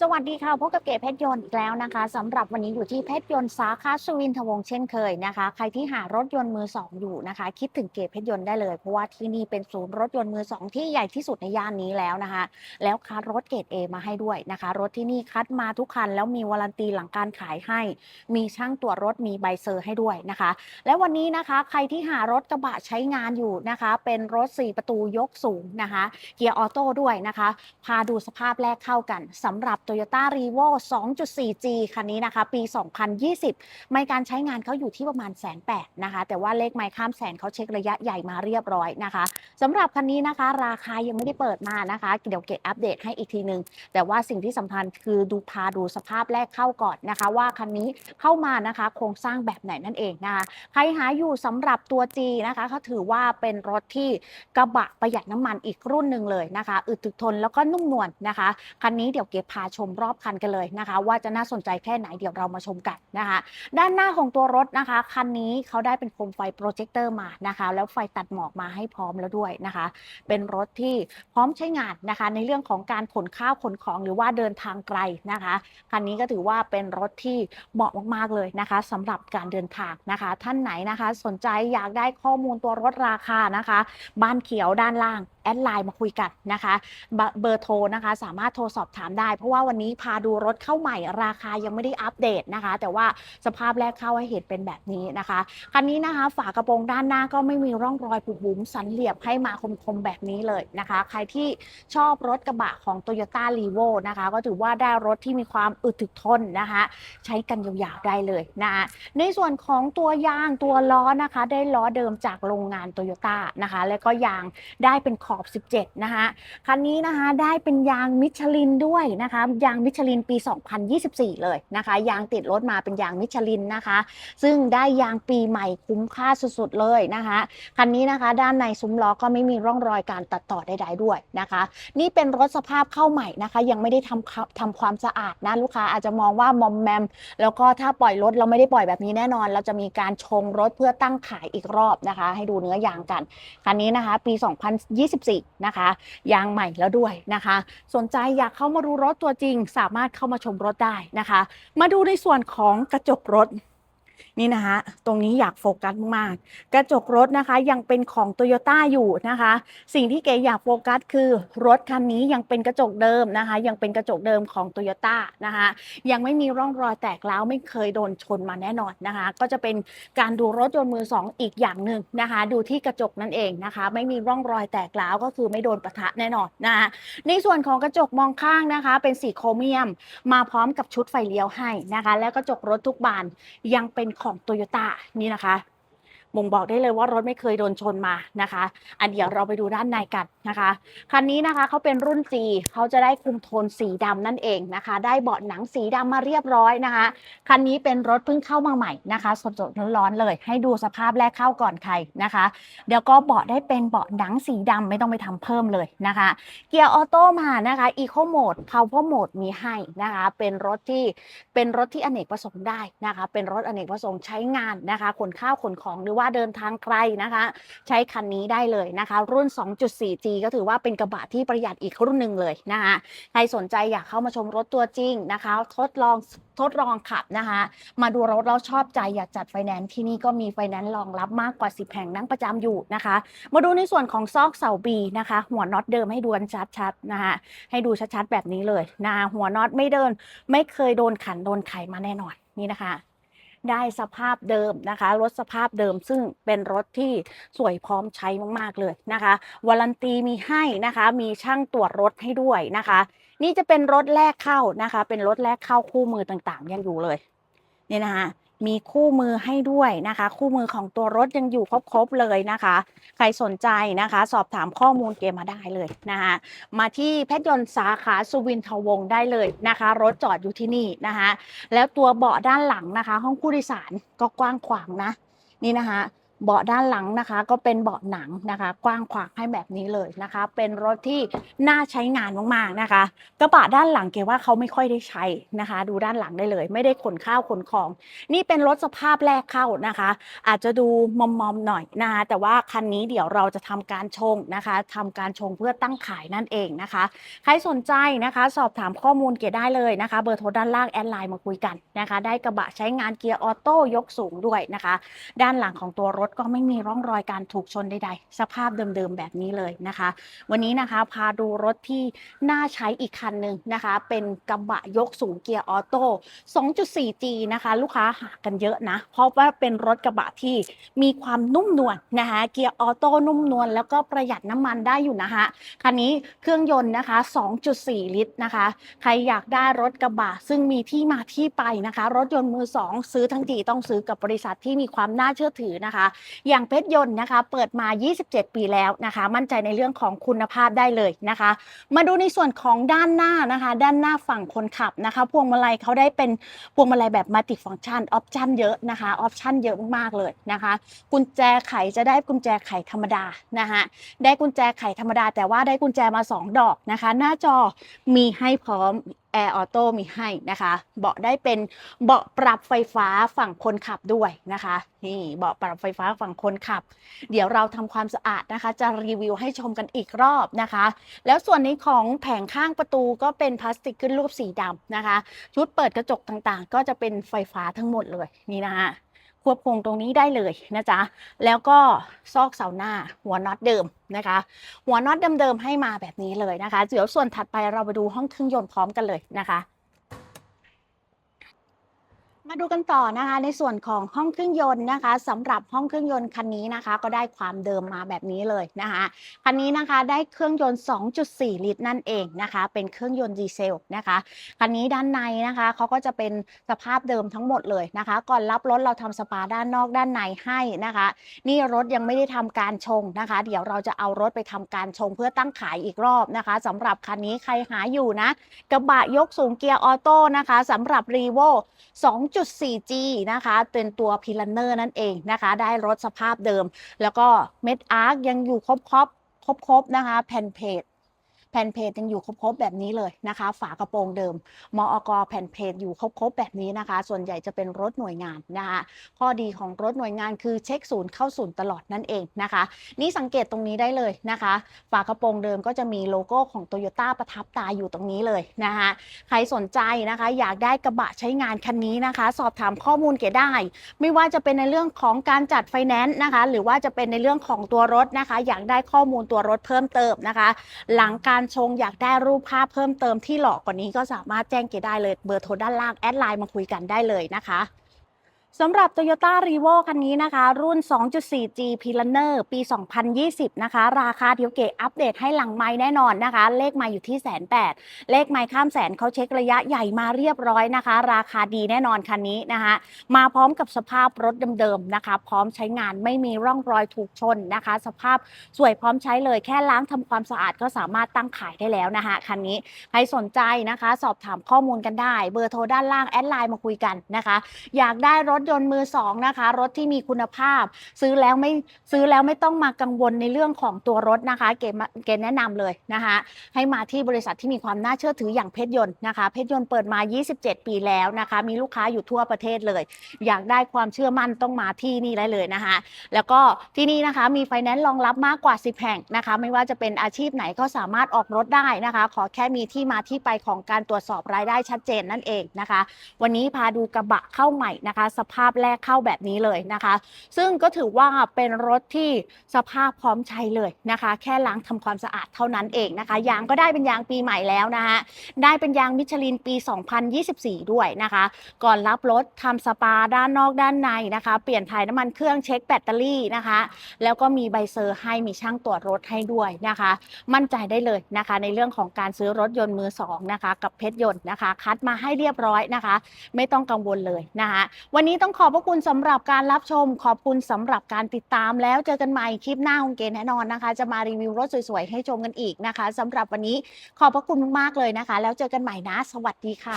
สวัสดีค่ะพบกับเก๋เพชรยนต์อีกแล้วนะคะสำหรับวันนี้อยู่ที่เพชรยนต์สาขาสุวินทวงเช่นเคยนะคะ ใครที่หารถยนต์มือสองอยู่นะคะ คิดถึงเก๋เพชรยนต์ได้เลย เพราะว่าที่นี่เป็นศูนย์รถยนต์มือสองที่ใหญ่ที่สุดในย่านนี้แล้วนะคะ แล้วคัดรถเกรด A มาให้ด้วยนะคะ รถที่นี่คัดมาทุกคัน แล้วมีวารันตีหลังการขายให้ มีช่างตรวจรถมีใบเซอร์ให้ด้วยนะคะ และวันนี้นะคะ ใครที่หารถกระบะใช้งานอยู่นะคะ เป็นรถ 4 ประตูยกสูงนะคะ เกียร์ออโต้ด้วยนะคะ พาดูสภาพแรกเข้ากันสำหรับ Toyota r e v o 2.4G คันนี้นะคะ ปี 2020 ไม่การใช้งานเขาอยู่ที่ประมาณแสนแปดนะคะ แต่ว่าเลขไมล์ข้ามแสนเขาเช็คระยะใหญ่มาเรียบร้อยนะคะสำหรับคันนี้นะคะ ราคายังไม่ได้เปิดมานะคะ เดี๋ยวเกตอัปเดตให้อีกทีนึง แต่ว่าสิ่งที่สำคัญคือดูพาดูสภาพแรกเข้าก่อนนะคะ ว่าคันนี้เข้ามานะคะ โครงสร้างแบบไหนนั่นเองนะคะใครหาอยู่สำหรับตัว G นะคะเขาถือว่าเป็นรถที่กระบะประหยัดน้ำมันอีกรุ่นหนึ่งเลยนะคะ อึดถึกทนแล้วก็นุ่มนวลนะคะ คันนี้เดี๋ยวเก็บพาชมรอบคันกันเลยนะคะ ว่าจะน่าสนใจแค่ไหนเดี๋ยวเรามาชมกันนะคะ ด้านหน้าของตัวรถนะคะคันนี้เขาได้เป็นโคมไฟโปรเจคเตอร์มานะคะ แล้วไฟตัดหมอกมาให้พร้อมแล้วด้วยนะคะ เป็นรถที่พร้อมใช้งานนะคะ ในเรื่องของการขนข้าวขนของหรือว่าเดินทางไกลนะคะคันนี้ก็ถือว่าเป็นรถที่เหมาะมากๆเลยนะคะสำหรับการเดินทางนะคะ ท่านไหนนะคะ สนใจอยากได้ข้อมูลตัวรถราคานะคะ บ้านเขียวด้านล่างแอดไลน์มาคุยกันนะคะ เบอร์โทรนะคะ สามารถโทรสอบถามได้เพราะว่าวันนี้พาดูรถเข้าใหม่ราคายังไม่ได้อัปเดตนะคะ แต่ว่าสภาพแรกเข้าให้เห็นเป็นแบบนี้นะคะคันนี้นะคะฝากระโปรงด้านหน้าก็ไม่มีร่องรอยผุบุ๋มสันเหลี่ยมให้มาคมๆแบบนี้เลยนะคะ ใครที่ชอบรถกระบะของ Toyota r e v o นะคะ ก็ถือว่าได้รถที่มีความอึดถึกทนนะคะ ใช้กันยาวๆได้เลยนะคะในส่วนของตัวยางตัวล้อนะคะ ได้ล้อเดิมจากโรงงาน Toyota นะคะ และก็ยางได้เป็นขอบ 17 นะคะคันนี้นะคะได้เป็นยางมิชลินด้วยนะคะยางมิชลินปี 2024 เลยนะคะ ยางติดรถมาเป็นยางมิชลินนะคะ ซึ่งได้ยางปีใหม่คุ้มค่าสุดๆเลยนะคะ คันนี้นะคะ ด้านในซุ้มล้อก็ไม่มีร่องรอยการตัดต่อใดๆด้วยนะคะ นี่เป็นรถสภาพเข้าใหม่นะคะ ยังไม่ได้ทำความทำความสะอาดนะลูกค้าอาจจะมองว่ามอมแมม แล้วก็ถ้าปล่อยรถเราไม่ได้ปล่อยแบบนี้แน่นอน เราจะมีการชงรถเพื่อตั้งขายอีกรอบนะคะ ให้ดูเนื้อยางกันคันนี้นะคะ ปี 2024 นะคะ ยางใหม่แล้วด้วยนะคะ สนใจอยากเข้ามาดูรถตัวจริงสามารถเข้ามาชมรถได้นะคะ มาดูในส่วนของกระจกรถนี่นะคะตรงนี้อยากโฟกัสมากกระจกรถนะคะยังเป็นของ t o y ยต้อยู่นะคะ สิ่งที่เก๋อยากโฟกัสคือรถคันนี้ยังเป็นกระจกเดิมนะคะ ยังเป็นกระจกเดิมของ t o y ยต้นะคะยังไม่มีร่องรอยแตกร้าวไม่เคยโดนชนมาแน่นอนนะคะ ก็จะเป็นการดูรถยนต์มือสองอีกอย่างหนึ่งนะคะ ดูที่กระจกนั่นเองนะคะ ไม่มีร่องรอยแตกร้าวก็คือไม่โดนปะทะแน่นอนนะคะในส่วนของกระจกมองข้างนะคะ เป็นสีโครเมียม มาพร้อมกับชุดไฟเลี้ยวให้นะคะ แล้วกระจกรถทุกบานยังเป็นของโตโยต้านี่นะคะ บ่งบอกได้เลยว่ารถไม่เคยโดนชนมานะคะ อันเดี๋ยวเราไปดูด้านในกันนะคะคันนี้นะคะเขาเป็นรุ่น G เขาจะได้คุมโทนสีดำนั่นเองนะคะ ได้เบาะหนังสีดำมาเรียบร้อยนะคะคันนี้เป็นรถเพิ่งเข้ามาใหม่นะคะสดๆร้อนๆเลย ให้ดูสภาพแรกเข้าก่อนใครนะคะ เดี๋ยวก็เบาะได้เป็นเบาะหนังสีดำไม่ต้องไปทำเพิ่มเลยนะคะ เกียร์ออโต้มานะคะ Eco Mode Power Mode มีให้นะคะ เป็นรถที่เป็นรถที่อเนกประสงค์ได้นะคะ เป็นรถอเนกประสงค์ใช้งานนะคะขนข้าวขนของหรือว่าเดินทางไกลนะคะ ใช้คันนี้ได้เลยนะคะ รุ่น 2.4G ก็ถือว่าเป็นกระบะที่ประหยัดอีกรุ่นหนึ่งเลยนะคะใครสนใจอยากเข้ามาชมรถตัวจริงนะคะ ทดลองทดลองขับนะคะ มาดูรถแล้วชอบใจอยากจัดไฟแนนซ์ที่นี่ก็มีไฟแนนซ์รองรับมากกว่า 10 แห่งนั่งประจำอยู่นะคะ มาดูในส่วนของซอกเสาบีนะคะ หัวน็อตเดิมให้ดูกันชัดๆนะคะให้ดูชัดๆแบบนี้เลยนะหัวน็อตไม่เดิน ไม่เคยโดนขันโดนไขมาแน่นอนนี่นะคะ ได้สภาพเดิมนะคะ รถสภาพเดิมซึ่งเป็นรถที่สวยพร้อมใช้มากๆเลยนะคะวารันตีมีให้นะคะ มีช่างตรวจรถให้ด้วยนะคะ นี่จะเป็นรถแรกเข้านะคะ เป็นรถแรกเข้าคู่มือต่างๆ ยังอยู่เลยนี่นะคะ มีคู่มือให้ด้วยนะคะ คู่มือของตัวรถยังอยู่ครบๆเลยนะคะ ใครสนใจนะคะ สอบถามข้อมูลเกมมาได้เลยนะคะมาที่เพชรยนต์สาขาสุวินทวงได้เลยนะคะ รถจอดอยู่ที่นี่นะคะ แล้วตัวเบาะด้านหลังนะคะ ห้องผู้โดยสารก็กว้างขวางนะนี่นะคะ เบาะด้านหลังนะคะ ก็เป็นเบาะหนังนะคะ กว้างขวางให้แบบนี้เลยนะคะ เป็นรถที่น่าใช้งานมากๆนะคะ กระบะด้านหลังเกว่าเขาไม่ค่อยได้ใช้นะคะ ดูด้านหลังได้เลย ไม่ได้ขนข้าวขนของ นี่เป็นรถสภาพแรกเข้านะคะ อาจจะดูมอมๆหน่อยนะคะแต่ว่าคันนี้เดี๋ยวเราจะทำการชงนะคะทำการชงเพื่อตั้งขายนั่นเองนะคะ ใครสนใจนะคะ สอบถามข้อมูลเกได้เลยนะคะ เบอร์โทรด้านล่างแอดไลน์มาคุยกันนะคะ ได้กระบะใช้งานเกียร์ออโต้ยกสูงด้วยนะคะ ด้านหลังของตัวรถก็ไม่มีร่องรอยการถูกชนใดๆ สภาพเดิมๆแบบนี้เลยนะคะ วันนี้นะคะพาดูรถที่น่าใช้อีกคันหนึ่งนะคะ เป็นกระบะยกสูงเกียร์ออโต้ 2.4G นะคะ ลูกค้าหากันเยอะนะ เพราะว่าเป็นรถกระบะที่มีความนุ่มนวลนะคะ เกียร์ออโต้นุ่มนวลแล้วก็ประหยัดน้ำมันได้อยู่นะคะคันนี้เครื่องยนต์นะคะ 2.4 ลิตรนะคะ ใครอยากได้รถกระบะซึ่งมีที่มาที่ไปนะคะ รถยนต์มือ 2 ซื้อทั้งทีต้องซื้อกับบริษัทที่มีความน่าเชื่อถือนะคะอย่างเพชรยนต์นะคะ เปิดมา 27 ปีแล้วนะคะ มั่นใจในเรื่องของคุณภาพได้เลยนะคะ มาดูในส่วนของด้านหน้านะคะ ด้านหน้าฝั่งคนขับนะคะ พวงมาลัยเขาได้เป็นพวงมาลัยแบบมัลติฟังชันออปชันเยอะนะคะออปชันเยอะมากๆเลยนะคะ กุญแจไขจะได้กุญแจไขธรรมดานะคะได้กุญแจไขธรรมดา แต่ว่าได้กุญแจมา 2 ดอกนะคะ หน้าจอมีให้พร้อม แอร์ออโต้มีให้นะคะ เบาะได้เป็นเบาะปรับไฟฟ้าฝั่งคนขับด้วยนะคะ นี่เบาะปรับไฟฟ้าฝั่งคนขับ เดี๋ยวเราทำความสะอาดนะคะ จะรีวิวให้ชมกันอีกรอบนะคะ แล้วส่วนนี้ของแผงข้างประตูก็เป็นพลาสติกขึ้นรูปสีดำนะคะ ชุดเปิดกระจกต่างๆ ก็จะเป็นไฟฟ้าทั้งหมดเลยนี่นะคะ ควบคุมตรงนี้ได้เลยนะจ๊ะ แล้วก็ซอกเสาหน้าหัวน็อตเดิมนะคะ หัวน็อตเดิมๆให้มาแบบนี้เลยนะคะ เดี๋ยวส่วนถัดไปเราไปดูห้องเครื่องยนต์พร้อมกันเลยนะคะ มาดูกันต่อนะคะ ในส่วนของห้องเครื่องยนต์นะคะสำหรับห้องเครื่องยนต์คันนี้นะคะ ก็ได้ความเดิมมาแบบนี้เลยนะคะคันนี้นะคะได้เครื่องยนต์ 2.4 ลิตรนั่นเองนะคะ เป็นเครื่องยนต์ดีเซลนะคะคันนี้ด้านในนะคะเขาก็จะเป็นสภาพเดิมทั้งหมดเลยนะคะ ก่อนรับรถเราทำสปาด้านนอกด้านในให้นะคะ นี่รถยังไม่ได้ทำการชงนะคะ เดี๋ยวเราจะเอารถไปทำการชงเพื่อตั้งขายอีกรอบนะคะสำหรับคันนี้ใครหาอยู่นะกระบะยกสูงเกียร์ออโต้นะคะสำหรับ r e v o 2.4G นะคะ เป็นตัวพิลันเนอร์นั่นเองนะคะ ได้รถสภาพเดิม แล้วก็เม็ดอาร์คยังอยู่ครบครบครบครบนะคะ แผ่นเพจ แผ่นเพจยังอยู่ครบๆแบบนี้เลยนะคะ ฝากระโปรงเดิม มอกแผ่นเพจอยู่ครบๆแบบนี้นะคะ ส่วนใหญ่จะเป็นรถหน่วยงานนะคะข้อดีของรถหน่วยงานคือเช็คศูนย์เข้าศูนย์ตลอดนั่นเองนะคะ นี่สังเกตตรงนี้ได้เลยนะคะ ฝากระโปรงเดิมก็จะมีโลโก้ของโตโยต้าประทับตาอยู่ตรงนี้เลยนะคะใครสนใจนะคะ อยากได้กระบะใช้งานคันนี้นะคะ สอบถามข้อมูลเก๋ได้ ไม่ว่าจะเป็นในเรื่องของการจัดไฟแนนซ์นะคะ หรือว่าจะเป็นในเรื่องของตัวรถนะคะ อยากได้ข้อมูลตัวรถเพิ่มเติมนะคะ หลังการชงอยากได้รูปภาพเพิ่มเติมที่หลอกกว่านี้ก็สามารถแจ้งเกดได้เลยเบอร์โทรด้านล่างแอดไลน์มาคุยกันได้เลยนะคะ สำหรับ Toyota r e v o คันนี้นะคะ รุ่น 2.4G p i l a n e r ปี 2020 นะคะ ราคาเดียวเกอัปเดตให้หลังไม้แน่นอนนะคะ เลขไม้อยู่ที่แสนแปดเลขไม้ข้ามแสนเขาเช็คระยะใหญ่มาเรียบร้อยนะคะ ราคาดีแน่นอนคันนี้นะคะ มาพร้อมกับสภาพรถเดิมๆนะคะ พร้อมใช้งานไม่มีร่องรอยถูกชนนะคะ สภาพสวยพร้อมใช้เลยแค่ล้างทำความสะอาดก็สามารถตั้งขายได้แล้วนะคะคันนี้ใครสนใจนะคะ สอบถามข้อมูลกันได้ เบอร์โทรด้านล่างแอดไลน์มาคุยกันนะคะ อยากได้รถถยนต์มือสองนะคะ รถที่มีคุณภาพ ซื้อแล้วไม่ซื้อแล้วไม่ต้องมากังวลในเรื่องของตัวรถนะคะ เกมเกมแนะนำเลยนะคะให้มาที่บริษัทที่มีความน่าเชื่อถืออย่างเพชรยนต์นะคะ เพชรยนต์เปิดมา 27 ปีแล้วนะคะ มีลูกค้าอยู่ทั่วประเทศเลย อยากได้ความเชื่อมั่นต้องมาที่นี่ได้เลยนะคะ แล้วก็ที่นี่นะคะมีไฟแนนซ์รองรับมากกว่า 10 แห่งนะคะ ไม่ว่าจะเป็นอาชีพไหนก็สามารถออกรถได้นะคะ ขอแค่มีที่มาที่ไปของการตรวจสอบรายได้ชัดเจนนั่นเองนะคะ วันนี้พาดูกระบะเข้าใหม่นะคะสภาพแรกเข้าแบบนี้เลยนะคะ ซึ่งก็ถือว่าเป็นรถที่สภาพพร้อมใช้เลยนะคะ แค่ล้างทำความสะอาดเท่านั้นเองนะคะยางก็ได้เป็นยางปีใหม่แล้วนะคะได้เป็นยางมิชลินปี 2024 ด้วยนะคะ ก่อนรับรถทำสปาด้านนอกด้านในนะคะ เปลี่ยนถ่ายน้ำมันเครื่องเช็คแบตเตอรี่นะคะ แล้วก็มีใบเซอร์ให้มีช่างตรวจรถให้ด้วยนะคะ มั่นใจได้เลยนะคะ ในเรื่องของการซื้อรถยนต์มือสองนะคะ กับเพชรยนต์นะคะ คัดมาให้เรียบร้อยนะคะ ไม่ต้องกังวลเลยนะคะ วันนี้ต้องขอบพระคุณสำหรับการรับชม ขอบคุณสำหรับการติดตามแล้วเจอกันใหม่คลิปหน้าของเกณฑ์แน่นอนนะคะ จะมารีวิวรถสวยๆ ให้ชมกันอีกนะคะสำหรับวันนี้ขอบพระคุณมากๆเลยนะคะ แล้วเจอกันใหม่นะ สวัสดีค่ะ